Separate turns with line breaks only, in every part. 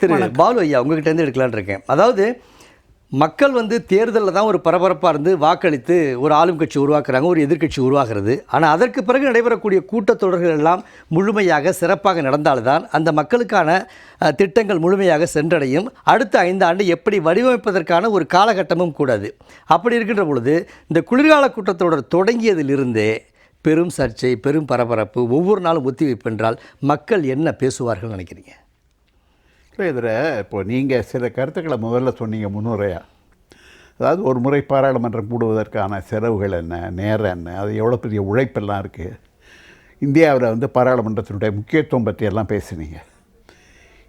திரு பாலு ஐயா உங்ககிட்ட இருந்து எடுக்கலான்னு இருக்கேன். அதாவது மக்கள் வந்து தேர்தலில் தான் ஒரு பரபரப்பாக இருந்து வாக்களித்து ஒரு ஆளும் கட்சி உருவாக்குறாங்க ஒரு எதிர்க்கட்சி உருவாகிறது. ஆனால் அதற்கு பிறகு நடைபெறக்கூடிய கூட்டத்தொடர்கள் எல்லாம் முழுமையாக சிறப்பாக நடந்தால்தான் அந்த மக்களுக்கான திட்டங்கள் முழுமையாக சென்றடையும். அடுத்த ஐந்து ஆண்டு எப்படி வடிவமைப்பதற்கான ஒரு காலகட்டமும் கூடாது. அப்படி இருக்கின்ற பொழுது இந்த குளிர்கால கூட்டத்தொடர் தொடங்கியதிலிருந்தே பெரும் சர்ச்சை பெரும் பரபரப்பு ஒவ்வொரு நாளும் ஒத்திவைப்பு என்றால் மக்கள் என்ன பேசுவார்கள் நினைக்கிறீங்க?
ஸோ இதில் இப்போ நீங்கள் சில கருத்துக்களை முதல்ல சொன்னீங்க முன்னுரையா? அதாவது ஒரு முறை பாராளுமன்றம் கூடுவதற்கான செலவுகள் என்ன நேரம் என்ன அது எவ்வளோ பெரிய உழைப்பெல்லாம் இருக்குது இந்தியாவில் வந்து பாராளுமன்றத்தினுடைய முக்கியத்துவம் பற்றி எல்லாம் பேசுனீங்க.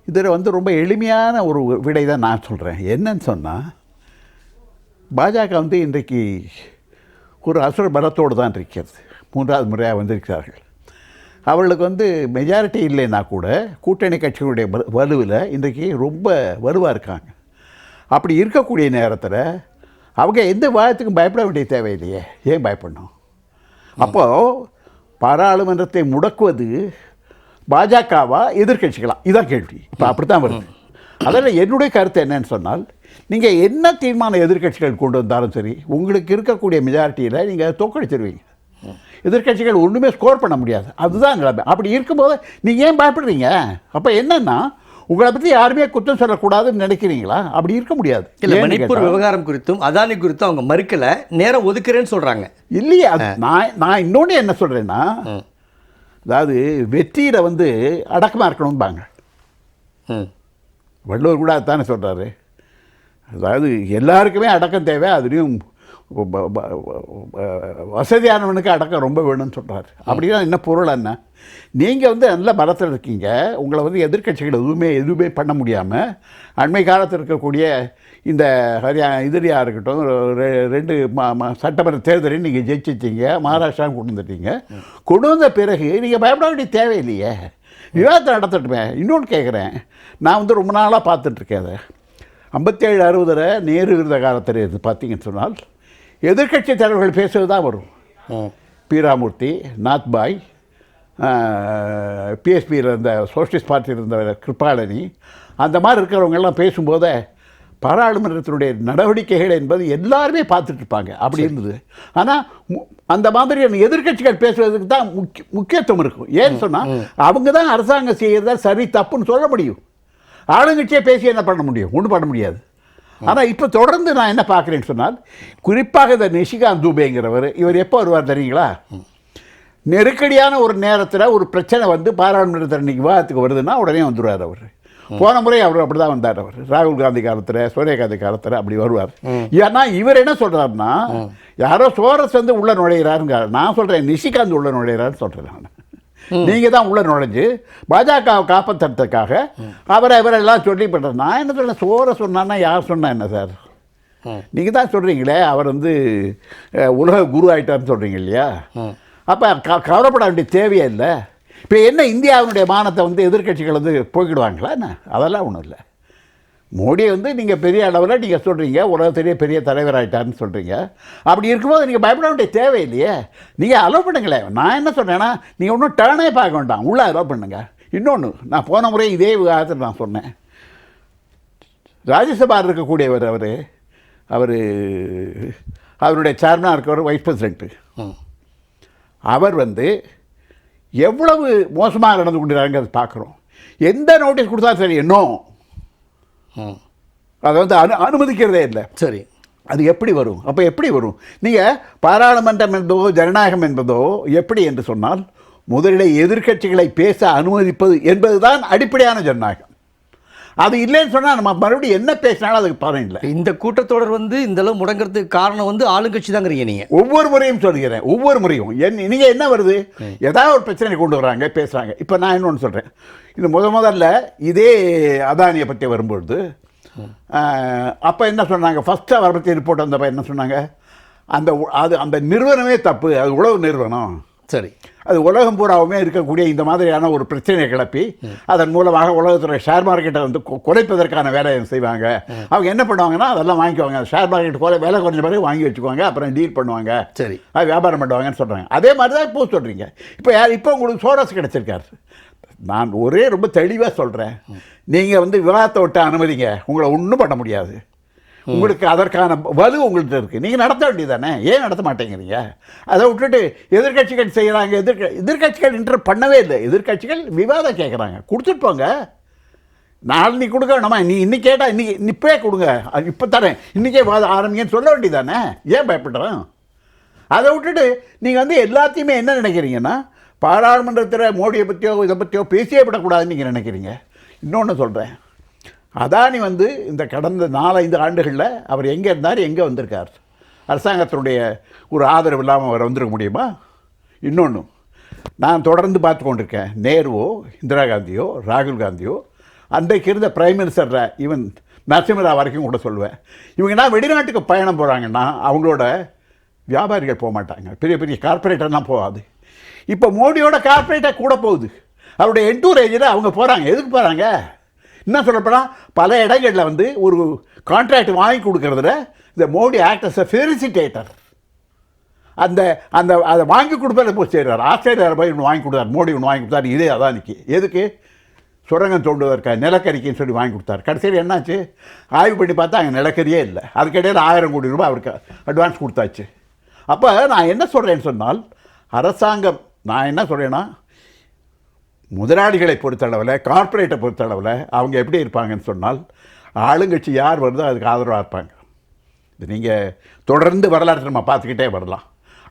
இதில் வந்து ரொம்ப எளிமையான ஒரு விடை தான் நான் சொல்கிறேன் என்னன்னு சொன்னால் பாஜக வந்து இன்றைக்கு ஒரு அசுர பலத்தோடு தான் இருக்கிறது. மூன்றாவது முறையாக வந்திருக்கிறார்கள். அவர்களுக்கு வந்து மெஜாரிட்டி இல்லைன்னா கூட கூட்டணி கட்சிகளுடைய வலு- வலுவில் இன்றைக்கு ரொம்ப வலுவாக இருக்காங்க. அப்படி இருக்கக்கூடிய நேரத்தில் அவங்க எந்த வாதத்துக்கும் பயப்பட வேண்டிய தேவையில்லையே. ஏன் பயப்படணும்? அப்போது பாராளுமன்றத்தை முடக்குவது பாஜகவா எதிர்கட்சிகளா இதான் கேள்வி. இப்போ அப்படி தான் வருது. அதில் என்னுடைய கருத்து என்னன்னு சொன்னால் நீங்கள் என்ன தீர்மானம் எதிர்க்கட்சிகள் கொண்டு வந்தாலும் சரி உங்களுக்கு இருக்கக்கூடிய மெஜாரிட்டியில் நீங்கள் தோக்கடிச்சிருவீங்க எதிர்க்கட்சிகள் ஒன்றுமே ஸ்கோர் பண்ண முடியாது. அதுதான் நிலைமை அப்படி இருக்கும்போது நீங்கள் ஏன் பயப்படுறீங்க? அப்போ என்னன்னா உங்களை பற்றி யாருமே குற்றம் சொல்லக்கூடாதுன்னு நினைக்கிறீங்களா? அப்படி இருக்க முடியாது.
இல்லை மணிப்பூர் விவகாரம் குறித்தும் அதானி குறித்தும் அவங்க மறுக்கல. நேரம் ஒதுக்குறேன்னு சொல்றாங்க.
இல்லையே நான் நான் இன்னொன்று என்ன சொல்கிறேன்னா அதாவது வெற்றியில் வந்து அடக்கமாக இருக்கணும்பாங்க. வள்ளுவர் கூட அதுதானே சொல்கிறாரு அதாவது எல்லாருக்குமே அடக்கம் தேவை அதுலேயும் வசதியானவனுக்கு அடக்கம் ரொம்ப வேணும்னு சொல்கிறாரு அப்படின்னா என்ன பொருள் என்ன? நீங்கள் வந்து நல்ல பலத்தில் இருக்கீங்க. உங்களை வந்து எதிர்க்கட்சிகள் எதுவுமே எதுவுமே பண்ண முடியாமல் அண்மை காலத்தில் இருக்கக்கூடிய இந்த ஹரியா இதுலையாக இருக்கட்டும் ரெண்டு சட்டமன்ற தேர்தலையும் நீங்கள் ஜெயிச்சிட்டீங்க மகாராஷ்டிரா கொண்டு வந்துட்டீங்க. கொண்டு வந்த பிறகு நீங்கள் பயப்பட வேண்டிய தேவையில்லையே. விவாதத்தை நடத்தட்டுமே. இன்னொன்று கேட்குறேன் நான் வந்து ரொம்ப நாளாக பார்த்துட்ருக்கேன் அதை. ஐம்பத்தேழு அறுபதில் நேரு இருந்த காலத்தில் இது பார்த்தீங்கன்னு சொன்னால் எதிர்க்கட்சி தலைவர்கள் பேசுவது தான் வரும். பீராமூர்த்தி நாத்பாய் பிஎஸ்பியில் இருந்த சோஷலிஸ்ட் பார்ட்டியில் இருந்த கிருபாலனி அந்த மாதிரி இருக்கிறவங்கெல்லாம் பேசும்போதே பாராளுமன்றத்தினுடைய நடவடிக்கைகள் என்பது எல்லாருமே பார்த்துட்டு இருப்பாங்க. அப்படி இருந்தது. ஆனால் அந்த மாதிரியான எதிர்க்கட்சிகள் பேசுவதற்கு தான் முக்கிய முக்கியத்துவம் இருக்கும். ஏன்னு சொன்னால் அவங்க தான் அரசாங்கம் செய்கிறதா சரி தப்புன்னு சொல்ல முடியும். ஆளுங்கட்சியே பேசி என்ன பண்ண முடியும்? ஒன்றும் பண்ண முடியாது. ஆனால் இப்போ தொடர்ந்து நான் என்ன பார்க்குறேன்னு சொன்னால் குறிப்பாக இந்த நிஷிகாந்த் தூபேங்கிறவர் இவர் எப்போ வருவார் தெரியுங்களா? நெருக்கடியான ஒரு நேரத்தில் ஒரு பிரச்சனை வந்து பாராளுமன்றத்தில் இன்னைக்கு விவாதத்துக்கு வருதுன்னா உடனே வந்துடுவார் அவர். போன முறை அவர் அப்படி தான் வந்தார் அவர். ராகுல் காந்தி காலத்தில் சோனியா காந்தி காலத்தில் அப்படி வருவார். ஏன்னா இவர் என்ன சொல்கிறாருன்னா யாரோ சோரஸ் வந்து உள்ள நுழையிறாருங்க. நான் சொல்கிறேன் நிஷிகாந்த் உள்ள நுழையிறாருன்னு சொல்கிறேன் நான். நீங்கள் தான் உள்ள நுழைஞ்சு பாஜகவை காப்பாற்றுறதுக்காக அவரை இவரெல்லாம் சொல்லி பண்ணுறேன் நான் என்ன சொல்கிறேன் சோரை சொன்னான்னா யார் சொன்னா என்ன சார்? நீங்கள் தான் சொல்கிறீங்களே அவர் வந்து உலக குரு ஆகிட்டார்னு சொல்கிறீங்க இல்லையா? அப்போ க கவலைப்பட வேண்டிய தேவையே இல்லை. இப்போ என்ன இந்தியாவினுடைய மானத்தை வந்து எதிர்க்கட்சிகள் வந்து போய்க்கிடுவாங்களா என்ன? அதெல்லாம் ஒன்றும் இல்லை. மோடி வந்து நீங்கள் பெரிய அளவில் நீங்கள் சொல்கிறீங்க உலகத்திலேயே பெரிய தலைவர் சொல்கிறீங்க அப்படி இருக்கும்போது நீங்கள் பயப்பட வேண்டிய தேவையில்லையே. நீங்கள் அலோவ் பண்ணுங்களேன். நான் என்ன சொல்கிறேன்னா நீங்கள் ஒன்றும் டேர்னே பார்க்க வேண்டாம். உள்ளே அலோவ் பண்ணுங்க. இன்னொன்று நான் போன முறை இதே விவாதத்தில் நான் சொன்னேன். ராஜ்யசபா இருக்கக்கூடியவர் அவர் அவர் அவருடைய சேர்மனாக இருக்கவர் வைஸ் பிரசிடென்ட்டு அவர் வந்து எவ்வளவு மோசமாக நடந்து கொண்டிருக்காங்கிறத பார்க்குறோம். எந்த நோட்டீஸ் கொடுத்தாலும் சரி நோ
ம்
அதை வந்து அனு அனுமதிக்கிறதே இல்லை.
சரி.
அது எப்படி வரும்? அப்போ எப்படி வரும்? நீங்கள் பாராளுமன்றம் என்பதோ ஜனநாயகம் என்பதோ எப்படி என்று சொன்னால் முதலில் எதிர்க்கட்சிகளை பேச அனுமதிப்பது என்பதுதான் அடிப்படையான ஜனநாயகம். அது இல்லைன்னு சொன்னால் நம்ம மறுபடியும் என்ன பேசினாலும் அதுக்கு பலன் இல்லை.
இந்த கூட்டத்தொடர் வந்து இந்த அளவு முடங்கிறதுக்கு காரணம் வந்து ஆளுங்கட்சி தாங்கிறீங்க நீங்க.
ஒவ்வொரு முறையும் சொல்கிறேன். ஒவ்வொரு முறையும். என் நீங்கள் என்ன வருது? ஏதாவது ஒரு பிரச்சனை கொண்டு வராங்க பேசுகிறாங்க இப்போ நான் இன்னொன்று சொல்கிறேன் இது முத முதல்ல இதே அதானியை பற்றி வரும்பொழுது அப்போ என்ன சொன்னாங்க? ஃபஸ்ட்டு அவரை பற்றி ரிப்போர்ட் வந்தப்போ என்ன சொன்னாங்க? அந்த அது அந்த நிறுவனமே தப்பு. அது உழவு நிறுவனம்.
சரி.
அது உலகம் பூராவுமே இருக்கக்கூடிய இந்த மாதிரியான ஒரு பிரச்சனையை கிளப்பி அதன் மூலமாக உலகத்துறை ஷேர் மார்க்கெட்டை வந்து குறைப்பதற்கான வேலையை செய்வாங்க. அவங்க என்ன பண்ணுவாங்கன்னா அதெல்லாம் வாங்கிக்குவாங்க. ஷேர் மார்க்கெட் குறை விலை குறைஞ்ச பிறகு வாங்கி வச்சுக்குவாங்க. அப்புறம் டீல் பண்ணுவாங்க.
சரி.
அது வியாபாரம் பண்ணுவாங்கன்னு சொல்கிறாங்க அதே மாதிரி தான் இப்போ சொல்கிறீங்க இப்போ யார் இப்போ உங்களுக்கு சோரஸ் கிடச்சிருக்காரு. நான் ஒரே ரொம்ப தெளிவாக சொல்கிறேன் நீங்கள் வந்து விவாதத்தை விட்டு அனுமதிங்க. உங்களை ஒன்றும் பண்ண முடியாது. உங்களுக்கு அதற்கான வலு உங்கள்கிட்ட இருக்குது நீங்கள் நடத்த வேண்டியதானே ஏன் நடத்த மாட்டேங்கிறீங்க? அதை விட்டுட்டு எதிர்க்கட்சிகள் செய்கிறாங்க எதிர்க்க எதிர்க்கட்சிகள் இன்டர் பண்ணவே இல்லை. எதிர்க்கட்சிகள் விவாதம் கேட்குறாங்க கொடுத்துட்டு போங்க. நாளைக்கு கொடுக்க வேணாமா? நீ இன்னைக்கு கேட்டால் இன்னைக்கு இப்பே கொடுங்க. அது இப்போ தரேன். இன்றைக்கே வாதம் ஆரம்பிங்கன்னு சொல்ல வேண்டியதானே ஏன் பயப்படுறோம்? அதை விட்டுட்டு நீங்கள் வந்து எல்லாத்தையுமே என்ன நினைக்கிறீங்கன்னா பாராளுமன்றத்தில் மோடியை பற்றியோ இதை பற்றியோ பேசியே விடக்கூடாதுன்னு நீங்கள் நினைக்கிறீங்க? இன்னொன்று சொல்கிறேன் அதானி வந்து இந்த கடந்த நாலஞ்சு ஆண்டுகளில் அவர் எங்கே இருந்தார் எங்கே வந்திருக்கார்? அரசாங்கத்தினுடைய ஒரு ஆதரவு இல்லாமல் அவர் வந்திருக்க முடியுமா? இன்னொன்று நான் தொடர்ந்து பார்த்து கொண்டிருக்கேன். நேருவோ இந்திரா காந்தியோ ராகுல் காந்தியோ அன்றைக்கு இருந்த பிரைம் மினிஸ்டர் ஈவன் நரசிம்மராவ் வரைக்கும் கூட சொல்லுவேன். இவங்கன்னா வெளிநாட்டுக்கு பயணம் போகிறாங்கன்னா அவங்களோட வியாபாரிகள் போக மாட்டாங்க. பெரிய பெரிய கார்பரேட்டர்லாம் போகாது. இப்போ மோடியோட கார்ப்பரேட்டாக கூட போகுது. அவருடைய என்டூரேஜில் அவங்க போகிறாங்க எதுக்கு போகிறாங்க என்ன சொல்லப்போனால் பல இடங்களில் வந்து ஒரு கான்ட்ராக்ட் வாங்கி கொடுக்குறதுல இந்த மோடி ஆக்டர்ஸ் ஃபெரிசிட்டேட்டர் அந்த அந்த அதை வாங்கி கொடுப்பதில் போய் செய்கிறார் ஆஸ்திரேலியாவில் போய் ஒன்று வாங்கி கொடுத்தார். மோடி ஒன்று வாங்கி கொடுத்தார். இதே அதானிக்கு எதுக்கு? சுரங்கம் தோண்டுவதற்காக நிலக்கரிக்குன்னு சொல்லி வாங்கி கொடுத்தார். கடைசியில் என்னாச்சு? ஆய்வு பண்ணி பார்த்தா அங்கே நிலக்கரியே இல்லை. அதுக்கிடையில் ஆயிரம் கோடி ரூபாய் அவருக்கு அட்வான்ஸ் கொடுத்தாச்சு. அப்போ நான் என்ன சொல்கிறேன்னு சொன்னால் அரசாங்கம் நான் என்ன சொல்கிறேன்னா முதலாளிகளை பொறுத்தளவில் கார்ப்பரேட்டை பொறுத்தளவில் அவங்க எப்படி இருப்பாங்கன்னு சொன்னால் ஆளுங்கட்சி யார் வருதோ அதுக்கு ஆதரவாக இருப்பாங்க. இது நீங்கள் தொடர்ந்து வரலாற்றை நம்ம பார்த்துக்கிட்டே வரலாம்.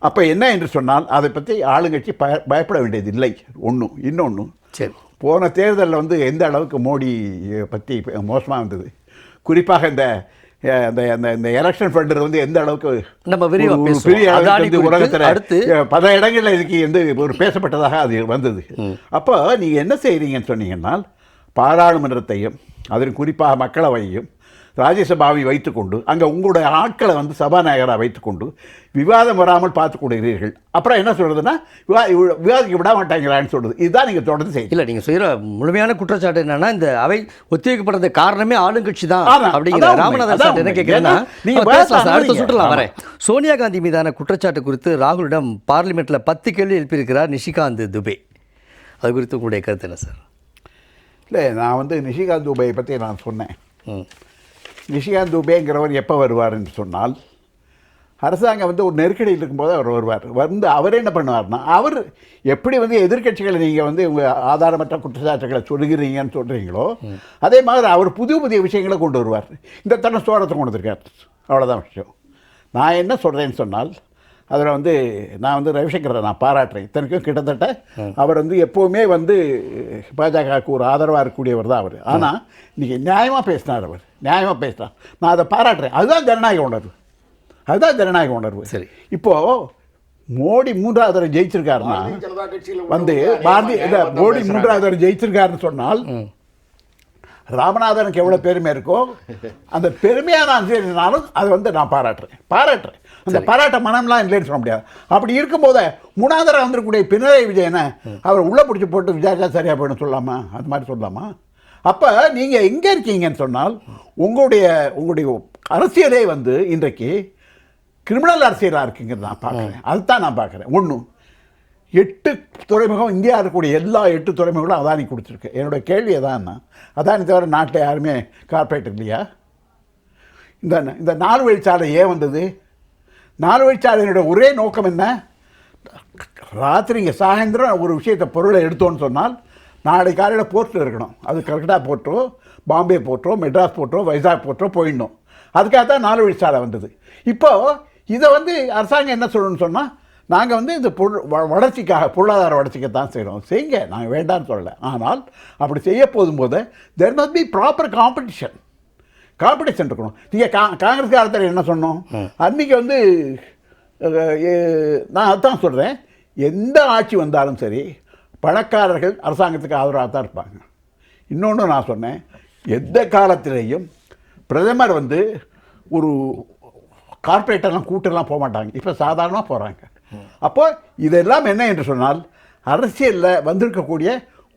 அப்போ என்ன என்று சொன்னால் அதை பற்றி ஆளுங்கட்சி பய பயப்பட வேண்டியது இல்லை. ஒன்றும் இன்னொன்று
சரி.
போன தேர்தலில் வந்து எந்த அளவுக்கு மோடி பற்றி மோசமாக இருந்தது? குறிப்பாக இந்த அஹ், இந்த இந்த எலெக்ஷன் ஃபண்டர் வந்து எந்த அளவுக்கு
நம்ம விரிவா
ஒரு
பேசுவோம்.
பெரிய அளவுக்கு உலகத்தில்
அடுத்து-
பல இடங்களில் இதுக்கு வந்து ஒரு பேசப்பட்டதாக அது வந்தது அப்போ நீங்கள் என்ன செய்கிறீங்கன்னு சொன்னீங்கன்னா பாராளுமன்றத்தையும் அதன் குறிப்பாக மக்களவையும் ராஜ்யசபாவை வைத்துக்கொண்டு அங்கே உங்களுடைய ஆட்களை வந்து சபாநாயகராக வைத்துக்கொண்டு விவாதம் வராமல் பார்த்து அப்புறம் என்ன சொல்கிறதுன்னா விவா விவாதிக்க விட மாட்டாங்களான்னு சொல்கிறது இதுதான் நீங்கள் தொடர்ந்து செய்யுங்க
இல்ல நீங்க சொல்ற முழுமையான குற்றச்சாட்டு என்னன்னா இந்த அவை ஒத்திவைக்கப்படுறது காரணமே ஆளுங்கட்சி தான் அப்படிங்கிற ராமநாதன் சார் என்ன. கேட்கிறேன்னா
ஏன்னா, நீங்க
நம்ம பேசலாம் அடுத்த
பேசலாம்,
சுற்றுலா
ஆமா.
வரேன் சோனியா காந்தி மீதான குற்றச்சாட்டு குறித்து ராகுலிடம் பார்லிமெண்ட்ல பத்து கேள்வி எழுப்பியிருக்கிறார் நிஷிகாந்த் துபே. அது குறித்து உங்களுடைய கருத்து என்ன சார்?
இல்லை நான் வந்து நிஷிகாந்த் துபையை பற்றி நான் சொன்னேன். நிஷிகாந்த் துபேங்கிறவர் எப்போ வருவார்னு சொன்னால் அரசாங்கம் வந்து ஒரு நெருக்கடியில் இருக்கும்போது அவர் வருவார். வந்து அவர் என்ன பண்ணுவார்னா அவர் எப்படி வந்து எதிர்க்கட்சிகளை நீங்கள் வந்து உங்கள் ஆதாரமற்ற குற்றச்சாட்டுகளை சொல்லுகிறீங்கன்னு சொல்கிறீங்களோ அதே மாதிரி அவர் புதிய புதிய விஷயங்களை கொண்டு வருவார். இந்த தடவை சோரத்தை கொண்டு வந்திருக்கார். அவ்வளோதான் விஷயம். நான் என்ன சொல்கிறேன்னு சொன்னால் அதில் வந்து நான் வந்து ரவிசங்கரை நான் பாராட்டுறேன். இத்தனைக்கும் கிட்டத்தட்ட அவர் வந்து எப்போவுமே வந்து பாஜகவுக்கு ஒரு ஆதரவாக இருக்கக்கூடியவர் தான் அவர். ஆனால் இன்றைக்கி நியாயமாக பேசினார் அவர். நியாயமாக பேசினார். நான் அதை பாராட்டுறேன். அதுதான் ஜனநாயக உணர்வு. அதுதான் ஜனநாயக உணர்வு.
சரி.
இப்போது மோடி மூன்றாவது தடவை ஜெயிச்சிருக்காருன்னா வந்து பாரதிய மோடி. மூன்றாவது தடவை ஜெயிச்சிருக்காருன்னு சொன்னால் ராமநாதனுக்கு எவ்வளோ பெருமை இருக்கோ அந்த பெருமையாக நான் செய்யறதுனாலும் அதை வந்து நான் பாராட்டுறேன். பாராட்டுறேன். அந்த பாராட்ட மனம்லாம் இல்லைன்னு சொல்ல முடியாது. அப்படி இருக்கும்போது தடவை வந்திருக்கக்கூடிய பினராயி விஜயனை அவர் உள்ளே பிடிச்சி போட்டு விசாரிச்சா சரியாக போயிடும் சொல்லலாமா? அது மாதிரி சொல்லலாமா? அப்போ நீங்கள் எங்கே இருக்கீங்கன்னு சொன்னால் உங்களுடைய உங்களுடைய அரசியலே வந்து இன்றைக்கு கிரிமினல் அரசியலாக இருக்குங்கிறது நான் பார்க்குறேன். அதுதான் நான் பார்க்குறேன். ஒன்று எட்டு துறைமுகம் இந்தியா இருக்கக்கூடிய எல்லா எட்டு துறைமுகங்களும் அதானி கொடுத்துருக்கு என்னோட கேள்வி அதான் அதானி தவிர நாட்டில் யாருமே கார்ப்பரேட் இல்லையா? இந்த இந்த நாலு வழிச்சாலை ஏன் வந்தது? நாலு வழிச்சாலையினுடைய ஒரே நோக்கம் என்ன? ராத்திரிங்க சாயந்தரம் ஒரு விஷயத்தை பொருளை எடுத்தோன்னு சொன்னால் நாளை காலையில் போர்ட்டில் இருக்கணும். அது Calcutta photo Bombay photo Madras photo Vizag போர்ட்டோ போயிடணும். அதுக்காக தான் நாலு வழிச்சாலை வந்தது. இப்போது இதை வந்து அரசாங்கம் என்ன சொல்லணும்னு சொன்னால் நாங்கள் வந்து இந்த பொருள் வ- வளர்ச்சிக்காக பொருளாதார வளர்ச்சிக்கு தான் செய்கிறோம் செய்யுங்க நாங்கள் வேண்டாம்னு சொல்லலை. ஆனால் அப்படி செய்ய போதும் போது there must be proper competition competition இருக்கணும் நீங்கள் கா காங்கிரஸ் காலத்தில் என்ன சொன்னோம்? அன்றைக்கி வந்து நான் அதான் சொல்கிறேன் எந்த ஆட்சி வந்தாலும் சரி பணக்காரர்கள் அரசாங்கத்துக்கு ஆதரவாக தான் இருப்பாங்க. இன்னொன்று நான் சொன்னேன். எந்த காலத்திலேயும் பிரதமர் வந்து ஒரு கார்ப்பரேட்டெல்லாம் கூட்டெல்லாம் போக மாட்டாங்க. இப்போ சாதாரணமாக போகிறாங்க அப்போ இதெல்லாம் என்ன என்று சொன்னால் அரசியலில் வந்திருக்கக்கூடிய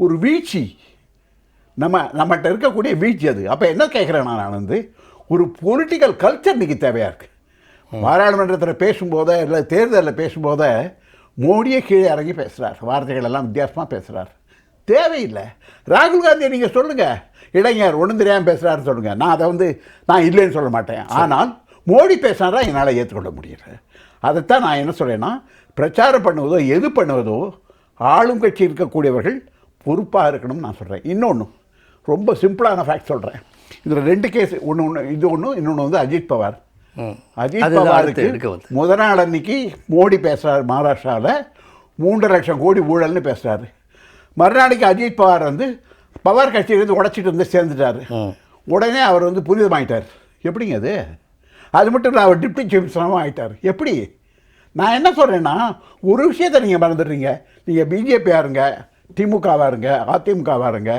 ஒரு வீழ்ச்சி நம்ம நம்மகிட்ட இருக்கக்கூடிய வீழ்ச்சி அது. அப்போ என்ன கேட்குறேன் நான் வந்து ஒரு பொலிட்டிக்கல் கல்ச்சர் இன்னைக்கு தேவையாக இருக்குது பாராளுமன்றத்தில் பேசும்போதே இல்லை தேர்தலில் பேசும்போதே மோடியே கீழே இறங்கி பேசுகிறார் வார்த்தைகள் எல்லாம் வித்தியாசமாக பேசுகிறார் தேவையில்லை. ராகுல் காந்தியை நீங்கள் சொல்லுங்கள் இளைஞர் ஒன்றும் தெரியாமல் பேசுகிறாருன்னு சொல்லுங்கள் நான் அதை வந்து நான் இல்லைன்னு சொல்ல மாட்டேன். ஆனால் மோடி பேசினாரா என்னால் ஏற்றுக்கொள்ள முடியல. அதைத்தான் நான் என்ன சொல்கிறேன்னா பிரச்சாரம் பண்ணுவதோ எது பண்ணுவதோ ஆளும் கட்சி இருக்கக்கூடியவர்கள் பொறுப்பாக இருக்கணும்னு நான் சொல்கிறேன் இன்னொன்று ரொம்ப சிம்பிளான ஃபேக்ட் சொல்கிறேன் இதில் ரெண்டு கேஸ் ஒன்று ஒன்று இது ஒன்று இன்னொன்று வந்து அஜித் பவார். அஜித் பவாருக்கு முத நாள் அன்னைக்கு மோடி பேசுகிறார் மகாராஷ்டிராவில் மூன்றரை லட்சம் கோடி ஊழல்னு பேசுகிறாரு மறுநாளைக்கு அஜித் பவார் வந்து பவார் கட்சியிலேருந்து உடைச்சிட்டு வந்து சேர்ந்துட்டாரு. உடனே அவர் வந்து புனிதமாயிட்டார். எப்படிங்க அது? அது மட்டும் இல்லை அவர் டிப்டி சீஃப் மினிஸ்டராகவும் ஆயிட்டார். எப்படி? நான் என்ன சொல்கிறேன்னா ஒரு விஷயத்தை நீங்கள் மறந்துடுறீங்க. நீங்கள் பிஜேபியாக இருங்க திமுகவாக இருங்க அதிமுகவாக இருங்க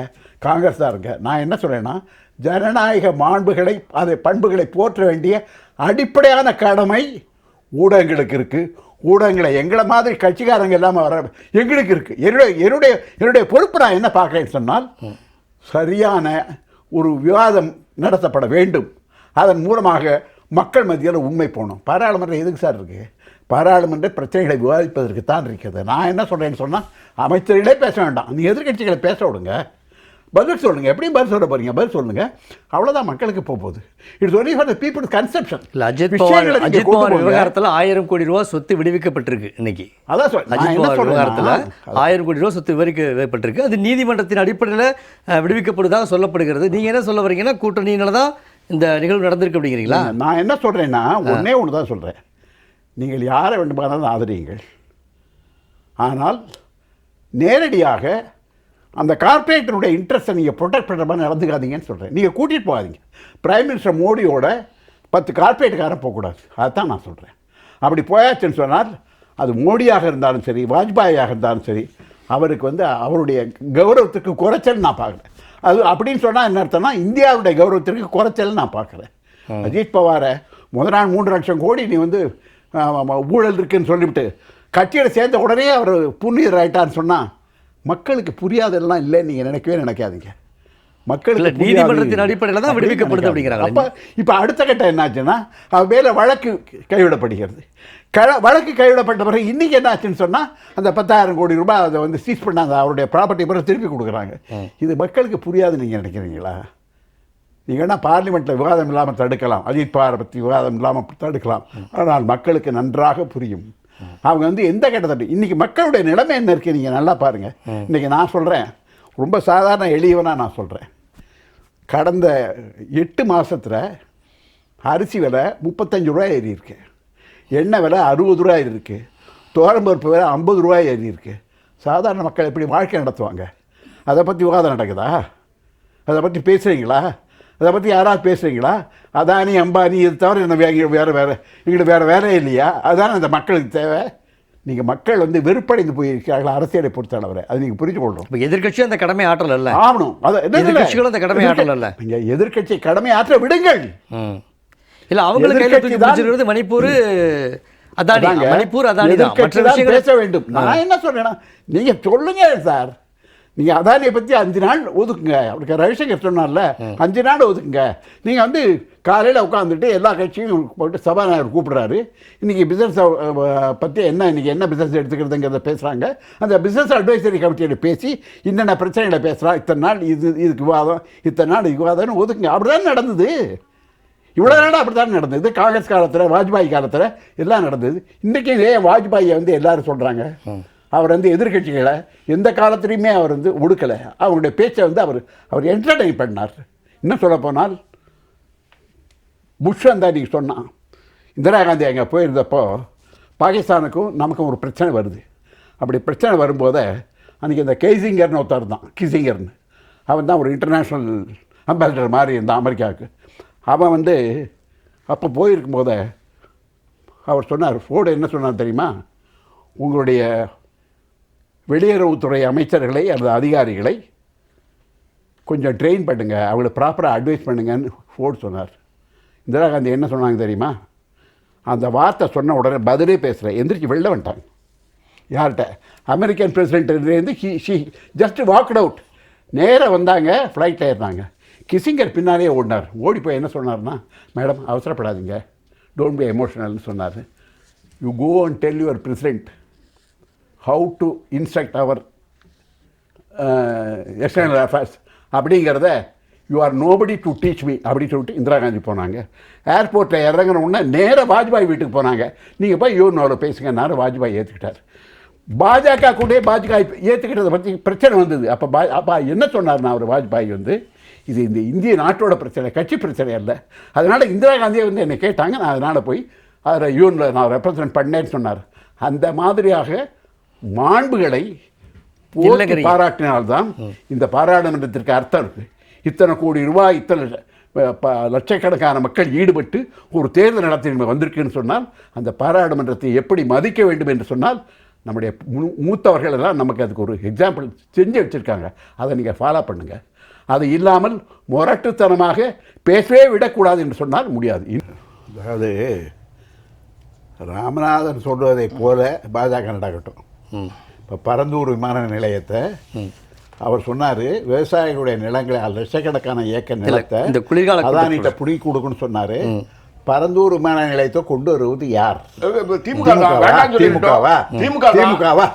காங்கிரஸ் தான் இருக்க நான் என்ன சொல்கிறேன்னா ஜனநாயக மாண்புகளை அதை பண்புகளை போற்ற வேண்டிய அடிப்படையான கடமை ஊடகங்களுக்கு இருக்குது ஊடகங்களை எங்களை மாதிரி கட்சிக்காரங்க இல்லாமல் வர எங்களுக்கு இருக்குது என்னுடைய என்னுடைய என்னுடைய பொறுப்பு நான் என்ன பார்க்குறேன்னு சொன்னால் சரியான ஒரு விவாதம் நடத்தப்பட வேண்டும். அதன் மூலமாக மக்கள் மத்தியில் உண்மை போகணும். பாராளுமன்றம் எதுக்கு சார் இருக்குது பாராளுமன்ற பிரச்சனைகளை விவாதிப்பதற்கு தான் இருக்கிறது நான் என்ன சொல்கிறேன்னு சொன்னால் அமைச்சர்களே பேச வேண்டாம். நீ எதிர்கட்சிகளை பேச விடுங்க. பதில் சொல்லுங்கள் எப்படி பதில் சொல்ல போகிறீங்க பதில் சொல்லுங்கள் அவ்வளோதான் மக்களுக்கு போக போகுது. It's only for the people conception
இல்ல அஜித் பவார் அஜித் பவார் விவகாரத்துல ஆயிரம் கோடி ரூபாய் சொத்து விடுவிக்கப்பட்டிருக்கு இன்னைக்கு.
அதான் சொல்
அஜித் பவார் விவகாரத்துல ஆயிரம் கோடி ரூபாய் சொத்து விவரிக்கப்பட்டிருக்கு. அது நீதிமன்றத்தின் அடிப்படையில் அஹ், விடுவிக்கப்படுவதாக சொல்லப்படுகிறது. நீங்க என்ன சொல்ல வரீங்கன்னா கூட்டணியினால தான் இந்த நிகழ்வு நடந்திருக்கு அப்படிங்கிறீங்களா?
நான் என்ன சொல்கிறேன்னா ஒன்றே ஒன்று தான் சொல்கிறேன் நீங்கள் யாரை வேண்டுமானாலும் ஆதரியுங்கள். ஆனால் நேரடியாக அந்த கார்ப்பரேட்டருடைய இன்ட்ரெஸ்ட்டை நீங்கள் ப்ரொடெக்ட் பண்ணுற மாதிரி நடந்துக்காதீங்கன்னு சொல்கிறேன் நீங்கள் கூட்டிகிட்டு போகாதீங்க. பிரைம் மினிஸ்டர் மோடியோட பத்து கார்ப்பரேட்டுக்காரன் போகக்கூடாது. அதுதான் நான் சொல்கிறேன் அப்படி போயாச்சுன்னு சொன்னால் அது மோடியாக இருந்தாலும் சரி வாஜ்பாயாக இருந்தாலும் சரி அவருக்கு வந்து அவருடைய கௌரவத்துக்கு குறைச்சல் நான் பார்க்குறேன். அது அப்படின்னு சொன்னால் என்ன அர்த்தம்னா இந்தியாவுடைய கௌரவத்திற்கு குறைச்சல் நான் பார்க்குறேன். அஜித் பவாரை முத நாள் மூன்று லட்சம் கோடி நீ வந்து ஊழல் இருக்குன்னு சொல்லிவிட்டு கட்சியில் சேர்ந்த உடனே அவர் புண்ணியர் ஆயிட்டான்னு சொன்னால் மக்களுக்கு புரியாதெல்லாம் இல்லைன்னு நீங்கள் நினைக்கவே நினைக்காதீங்க.
இல்ல,
மக்களுக்கு புரியாது.
நீதிமன்றத்தின் அடிப்படையில தான் விடுவிக்கப்படுது
நினைக்காதீங்க.
அப்படிங்கிறாங்களே.
அப்ப இப்போ அடுத்த கட்டம் என்னாச்சுன்னா மேலே வழக்கு கைவிடப்படுகிறது. க வழக்கு கைவிடப்பட்ட பிறகு இன்றைக்கி என்னாச்சுன்னு சொன்னால் அந்த பத்தாயிரம் கோடி ரூபாய் அதை வந்து சீஸ் பண்ணாங்க அவருடைய ப்ராப்பர்ட்டி பிறகு திருப்பி கொடுக்குறாங்க. இது மக்களுக்கு புரியாதுன்னு நீங்கள் நினைக்கிறீங்களா? நீங்கள் என்ன பார்லிமெண்ட்டில் விவாதம் இல்லாமல் தடுக்கலாம். அஜித் பவாரை பற்றி விவாதம் இல்லாமல் தடுக்கலாம். ஆனால் மக்களுக்கு நன்றாக புரியும். அவங்க வந்து எந்த கட்டத்தில் இன்றைக்கி மக்களுடைய நிலைமை என்ன இருக்குது நீங்கள் நல்லா பாருங்கள் இன்றைக்கி நான் சொல்கிறேன் ரொம்ப சாதாரண எளியவனாக நான் சொல்கிறேன் கடந்த எட்டு மாசத்துல அரிசி விலை முப்பத்தஞ்சு ரூபாய் ஏறி இருக்கு. எண்ணெய் விலை அறுபது ரூபாய் இருக்கு. துவரம்பருப்பு விலை ஐம்பது ரூபா ஏறி இருக்கு. சாதாரண மக்கள் எப்படி வாழ்க்கை நடத்துவாங்க? அதை பற்றி விவாதம் நடக்குதா? அதை பற்றி பேசுகிறீங்களா அதை பற்றி யாராவது பேசுகிறீங்களா அதானி அம்பானி இது தவிர என்ன வேறு வேறு வேறு எங்களுக்கு வேறு வேலையே இல்லையா? அதுதானே அந்த மக்களுக்கு தேவை. நீங்கள் மக்கள் வந்து வெறுப்படைந்து போயிருக்கிறார்கள் அரசியலை பொறுத்தளவில் அது நீங்கள் புரிஞ்சு கொள்ளணும்.
இப்ப எதிர்க்கட்சியும் அந்த கடமை ஆற்றல் இல்ல
ஆகணும். அது.
எதிர்க்கட்சிகளும் அந்த கடமை ஆற்றல்
நீங்க எதிர்க்கட்சி கடமை ஆற்ற விடுங்கள்.
இல்ல அவங்களை கையில
எதிர்க்கட்சி
தூக்கி
தான்
பிடிச்சிருக்கிறது மணிப்பூர் அதானி. மணிப்பூர் அதானி
பேச வேண்டும். நான் என்ன சொல்றேன்னா நீங்க சொல்லுங்க சார். நீங்க அதானியை பத்தி அஞ்சு நாள் ஒதுக்குங்க. அவருக்கு ரவிசங்கர் சொன்னார்ல அஞ்சு நாள் ஒதுக்குங்க. நீங்க வந்து காலையில உட்காந்துட்டு எல்லா கட்சியும் போட்டு சபாநாயகர் கூப்பிடுறாரு. இன்னைக்கு பிசினஸ் பத்தி என்ன இன்னைக்கு என்ன பிசினஸ் எடுத்துக்கிறதுங்கிறத பேசுறாங்க. அந்த பிசினஸ் அட்வைசரி கமிட்டியோட பேசி என்னென்ன பிரச்சனைகளை பேசுறா இத்தனை நாள் இது இதுக்கு விவாதம் இத்தனை நாள் இது விவாதம்னு ஒதுக்குங்க. அப்படிதான் நடந்தது. இவ்வளோ நாள் அப்படி தான் நடந்தது காங்கிரஸ் காலத்தில் வாஜ்பாய் காலத்தில் எல்லாம் நடந்தது. இன்றைக்கி ஏன் வாஜ்பாயை வந்து எல்லாரும் சொல்கிறாங்க அவர் வந்து எதிர்க்கட்சிகளை எந்த காலத்துலேயுமே அவர் வந்து ஒடுக்கலை. அவருடைய பேச்சை வந்து அவர் அவர் என்டர்டைன் பண்ணார். இன்னும் சொல்லப்போனால் புஷ் அந்த அன்றைக்கி சொன்னான் இந்திரா காந்தி அங்கே போயிருந்தப்போ பாகிஸ்தானுக்கும் நமக்கும் ஒரு பிரச்சனை வருது. அப்படி பிரச்சனை வரும்போதே அன்றைக்கி இந்த கேசிங்கர்னு ஒருத்தர் தான் கிசிங்கர்னு. அவன் தான் ஒரு இன்டர்நேஷ்னல் அம்பாசிடர் மாதிரி இருந்தான் அமெரிக்காவுக்கு. அவன் வந்து அப்போ போயிருக்கும் போதே அவர் சொன்னார் ஃபோர்டு என்ன சொன்னார் தெரியுமா? உங்களுடைய வெளியுறவுத்துறை அமைச்சர்களை அல்லது அதிகாரிகளை கொஞ்சம் ட்ரெயின் பண்ணுங்கள் அவங்கள ப்ராப்பராக அட்வைஸ் பண்ணுங்கன்னு ஃபோர்ட் சொன்னார். இந்திரா காந்தி என்ன சொன்னாங்க தெரியுமா? அந்த வார்த்தை சொன்ன உடனே பதிலே பேசுகிறேன் எந்திரிச்சு வெளில வந்துட்டாங்க. யார்கிட்ட? American பிரசிடென்ட்லேருந்து he she just walked out நேராக வந்தாங்க ஃப்ளைட்டில் ஏறினாங்க. கிசிங்கர் பின்னாலே ஓடினார். ஓடி போய் என்ன சொன்னார்னா மேடம் அவசரப்படாதீங்க. டோன்ட் பி எமோஷனல்னு சொன்னார். You go and tell your president how to instruct our external affairs அப்படிங்கிறத you are nobody to teach me அப்படின்னு சொல்லிட்டு இந்திரா காந்தி போனாங்க. ஏர்போர்ட்டில் இறங்கின உடனே நேராக வாஜ்பாய் வீட்டுக்கு போனாங்க. நீங்கள் போய் யூனோட பேசுங்கன்னாரு வாஜ்பாய் ஏற்றுக்கிட்டார் பாஜக கூட பாஜக ஏற்றுக்கிட்டதை பற்றி பிரச்சனை வந்தது. அப்போ பா அப்பா என்ன சொன்னார்னா அவர் வாஜ்பாய் வந்து இது இந்த இந்திய நாட்டோட பிரச்சனை கட்சி பிரச்சனை இல்லை அதனால் இந்திரா காந்தியை வந்து என்னை கேட்டாங்க. நான் அதனால் போய் அதில் யூனில் நான் ரெப்ரசன்ட் பண்ணேன்னு சொன்னார். அந்த மாதிரியாக மாண்புகளை போற்றி. பாராட்டினால்தான் இந்த பாராளுமன்றத்திற்கு அர்த்தம். இருக்கு இத்தனை கோடி ரூபாய் இத்தனை ப- லட்சக்கணக்கான மக்கள் ஈடுபட்டு ஒரு தேர்தல் நடத்தி வந்திருக்குன்னு சொன்னால் அந்த பாராளுமன்றத்தை எப்படி மதிக்க வேண்டும் என்று சொன்னால் நம்முடைய மூ- மூத்தவர்கள் எல்லாம் நமக்கு அதுக்கு ஒரு எக்ஸாம்பிள் செஞ்சு வச்சுருக்காங்க. அதை நீங்கள் ஃபாலோ பண்ணுங்க. அது இல்லாமல் முரட்டுத்தனமாக பேசவே விடக்கூடாது என்று சொன்னால் முடியாது. அதாவது ராமநாதன் சொல்வதைப் போல பாஜக நடக்கட்டும். இப்போ பரந்தூர் விமான நிலையத்தை அவர் சொன்னார் விவசாயிகளுடைய நிலங்களை லட்சக்கணக்கான ஏக்கர் நிலத்தை
இந்த குளிர்கால
அதானிட்ட புடி கொடுக்குன்னு சொன்னார். பரந்தூர் விமான நிலையத்தை கொண்டு வருவது யார்? திமுகவா. திமுகவா?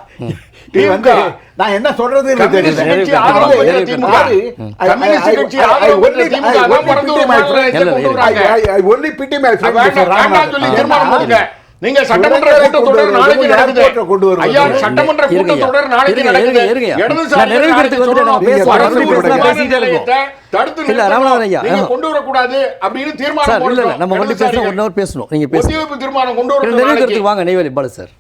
இது வந்து நான் என்ன
கம்யூனிஸ்ட்
தெரியல.
நீங்க சட்டமன்ற கூட்டத்தொடர் நாளைக்கு நடக்குது. ஐயா சட்டமன்ற. கூட்டத்தொடர் நாளைக்கு நடக்குது. தடுத்து
இல்ல. ராமநாதன் ஐயா.
கொண்டு வரக்கூடாது அப்படின்னு தீர்மானம்
இல்ல. நம்ம வந்து பேசணும். ஒன் ஹவர் பேசணும். நீங்க பேசுங்க
ஒத்திவைப்பு தீர்மானம் கொண்டு வரணும்
நிறைவேறதுக்கு
நாளைக்கு.
வாங்க. நெய்வேலி பாலு சார்.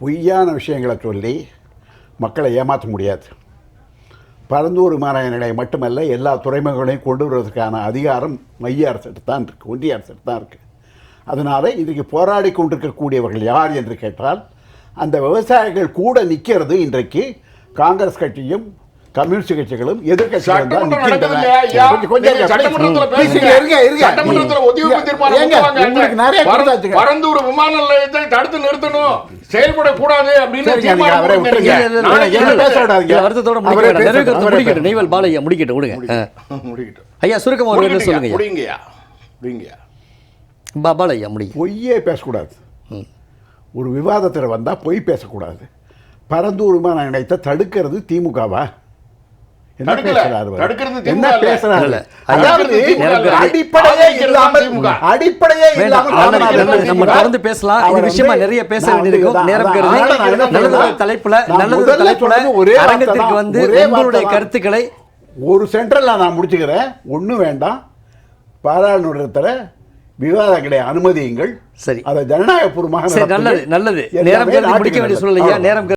பொய்யான விஷயங்களை சொல்லி மக்களை ஏமாற்ற முடியாது. பரந்தூர் விமான நிலையம் மட்டுமல்ல எல்லா துறைமுகங்களையும் கொண்டு வருவதற்கான அதிகாரம் மைய அரசிட்ட தான் இருக்குது ஒன்றிய அரசிட்ட தான் இருக்குது அதனால் இதுக்கு போராடி கொண்டிருக்கக்கூடியவர்கள் யார் என்று கேட்டால் அந்த விவசாயிகள் கூட நிற்கிறது இன்றைக்கு. காங்கிரஸ் கட்சியும் கம்யூனிஸ்ட் கட்சிகளும்.
பரந்தூர் விமான நிலையத்தை தடுத்து நிறுத்தணும். செயல்படக்கூடாது அப்படின்னு
முடிக்கட்டும். ஐயா சுருக்கமா ஒரு வேலை சொல்லுங்க ஐயா.
முடிங்கய்யா. முடிங்கய்யா.
பா- பாலையா முடிங்க
பொய்யே பேசக்கூடாது ஒரு விவாதத்தில் வந்தால் பொய் பேசக்கூடாது பரந்தூர் விமான நிலையத்தை தடுக்கிறது திமுகவா என்ன. பேசுறாரு என்ன. பேசுறாரு அடிப்படையே. இல்லாமல். அடிப்படையே இல்லாமல்.
நம்ம. தொடர்ந்து பேசலாம் இது விஷயமா நிறைய பேச
நான்
வேண்டியிருக்கும் நேரம் கருதி
நான்
நல்லது? தலைப்புல
நான்
நல்லது தலைப்புல
ஒரே
அரங்கத்திற்கு. வந்து உங்களுடைய. கருத்துக்களை
ஒரு சென்டரில் நான் முடிச்சுக்கிறேன் ஒன்றும் வேண்டாம் பாராளுமன்றத்தில் விவாதங்களை அனுமதியுங்கள்
சரி.
அதை ஜனநாயகபூர்வமாக
நல்லது. நல்லது நேரம் முடிக்க வேண்டிய. சூழ்நிலையா. நேரம்